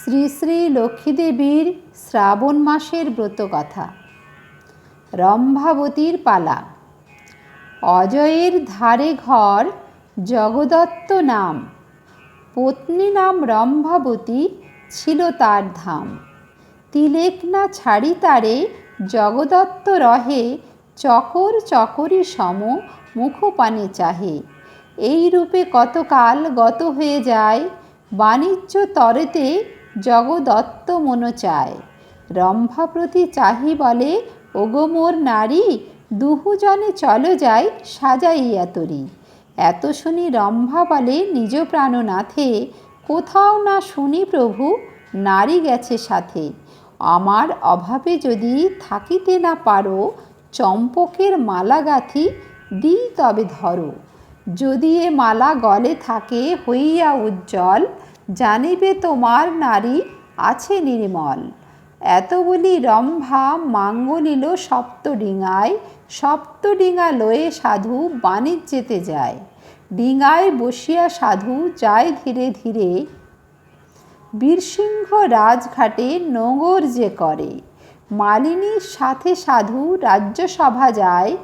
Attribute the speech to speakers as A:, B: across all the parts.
A: শ্রী শ্রী লক্ষ্মীদেবীর শ্রাবণ মাসের ব্রতকথা। রম্ভাবতীর পালা। অজয়ের ধারে ঘর জগদত্ত নাম। পত্নী নাম রম্ভাবতী ছিল তার ধাম। তিলেক না ছাড়ি তারে জগদত্ত রহে, চকর চকরি সম মুখপানে চাহে। এই রূপে কতকাল গত হয়ে যায়, বাণিজ্য তরেতে জগদত্ত মন চায় রম্ভা প্রতি চাহি বলে, ওগো মোর নারী, দুহুজনে চলো যাই সাজাইয়া তরি এত শুনি রম্ভা বলে, নিজ প্রাণনাথে, কোথাও না শুনি প্রভু, নারী গেছে সাথে। আমার অভাবে যদি থাকিতে না পারো, চম্পকের মালা গাঁথি দিই তবে ধরো। যদি এ মালা গলে থাকে হইয়া উজ্জ্বল জানিবে তোমার নারী আছে নির্মল। এত বলি রম্ভা মাঙ্গ সপ্তডিঙায়, সপ্তডিঙা লয়ে সাধু বাণিজ্যেতে যায়। ডিঙায় বসিয়া সাধু যায় ধীরে ধীরে। বীরসিংহ রাজঘাটে নোঙর যে করে। মালিনীর সাথে সাধু রাজ্যসভা যায়।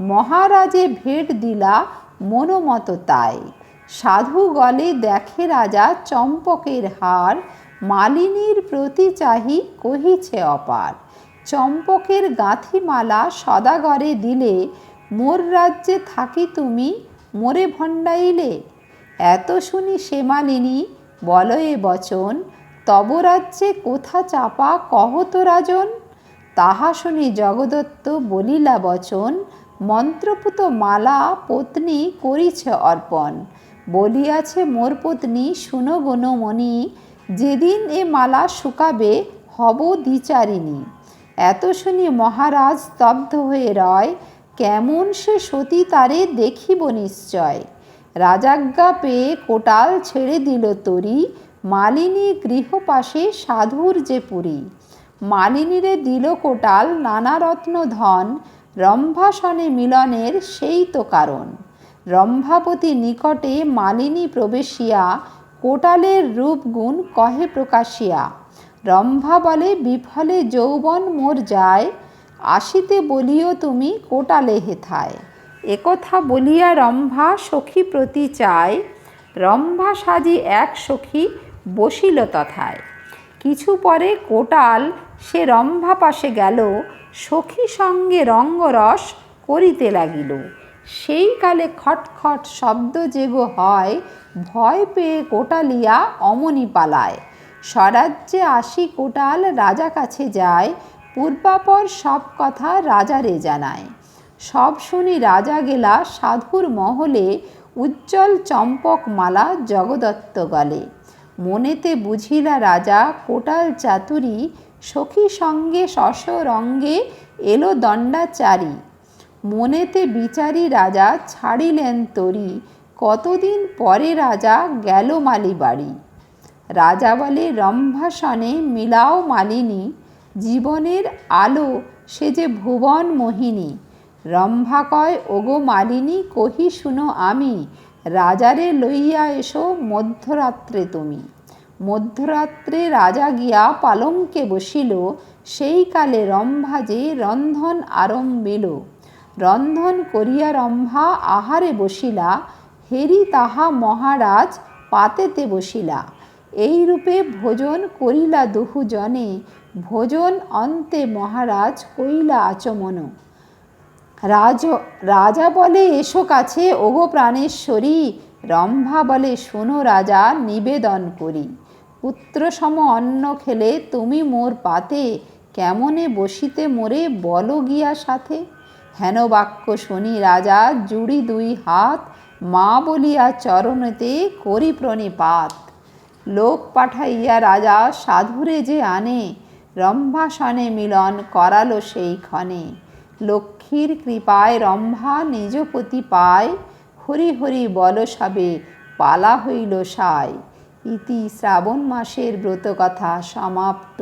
A: মহারাজে ভেট দিলা মনোমত তাই। সাধু গলে দেখে রাজা চম্পকের হার, মালিনীর প্রতি চাহি কহিছে অপার। চম্পকের গাঁথিমালা সদাগরে দিলে, মোর রাজ্যে থাকি তুমি, মোরে ভণ্ডাইলে। এত শুনি সে মালিনী বলয়ে বচন, তব রাজ্যে কোথা চাপা কহত রাজন? তাহা শুনি জগদত্ত বলিলা বচন, মন্ত্রপুত মালা পত্নী করিছে অর্পণ। বলিয়াছে, মোর পত্নী, শুনো গণমণি, যেদিন এ মালা শুকাবে, হব দ্বিচারিণী। এত শুনি মহারাজ স্তব্ধ হয়ে রয়, কেমন সে সতী তারে দেখিব নিশ্চয়। রাজাজ্ঞা পেয়ে কোটাল ছেড়ে দিল তরি, মালিনী গৃহপাশে সাধুর যে পুরী। মালিনীরে দিল কোটাল নানা রত্ন ধন রম্ভাসনে মিলনের সেই তো কারণ। রম্ভাপতি নিকটে মালিনী প্রবেশিয়া, কোটালের রূপগুণ কহে প্রকাশিয়া। রম্ভা বলে, বিফলে যৌবন মোর যায়, আসিতে বলিও তুমি কোটালে হেথায়। একথা বলিয়া রম্ভা সখী প্রতি চায়, রম্ভা সাজি এক সখী বসিল তথায়। কিছু পরে কোটাল সে রম্ভা পাশে গেল, সখী সঙ্গে রঙ্গরস করিতে লাগিল। সেই কালে খটখট শব্দ যেগো হয়, ভয় পেয়ে কোটালিয়া অমনি পালায়। স্বরাজ্যে আসি কোটাল রাজা কাছে যায়, পূর্বাপর সব কথা রাজারে জানায়। সব শুনি রাজা গেলা সাধুর মহলে, উজ্জ্বল চম্পক মালা জগদত্ত গলে। মনেতে বুঝিলা রাজা, কোটাল চাতুরি সখী সঙ্গে শশ রঙ্গে এলো দণ্ডাচারী। মনেতে বিচারি রাজা ছাড়িলেন তরি। কতদিন পরে রাজা গেল মালি বাড়ি রাজা বলে, রম্ভাসনে মিলাও মালিনী, জীবনের আলো সে যে ভুবন মোহিনী। রম্ভা কয়, ওগো মালিনী, কহি শুনো আমি, রাজারে লইয়া এসো মধ্যরাত্রে তুমি। মধ্যরাত্রে রাজা গিয়া পালঙ্কে বসিল, সেই কালে রম্ভা যে রন্ধন আরম্ভিল। রন্ধন করিয়া রম্ভা আহারে বসিলা, হেরি তাহা মহারাজ পাতেতে বসিলা। এই রূপে ভোজন করিলা দুহুজনে, ভোজন অন্তে মহারাজ কইলা আচমন। রাজ, রাজা বলে, এসো কাছে, ওগো প্রাণেশ্বরী রম্ভা বলে, শোনো রাজা, নিবেদন করি। পুত্র সম অন্ন খেলে তুমি মোর পাতে। কেমনে বসিতে মোরে বল গিয়া সাথে? হেন বাক্য শুনি রাজা, জুড়ি দুই হাত, মা বলিয়া চরণেতে করি প্রণিপাত। লোক পাঠাইয়া রাজা সাধুরে যে আনে, রম্ভাসনে মিলন করালো সেই ক্ষণে লক্ষ্মীর কৃপায় রম্ভা নিজপতি পায়, হরি হরি বল সবে পালা হইল সায়। ইতি শ্রাবণ মাসের ব্রতকথা সমাপ্ত।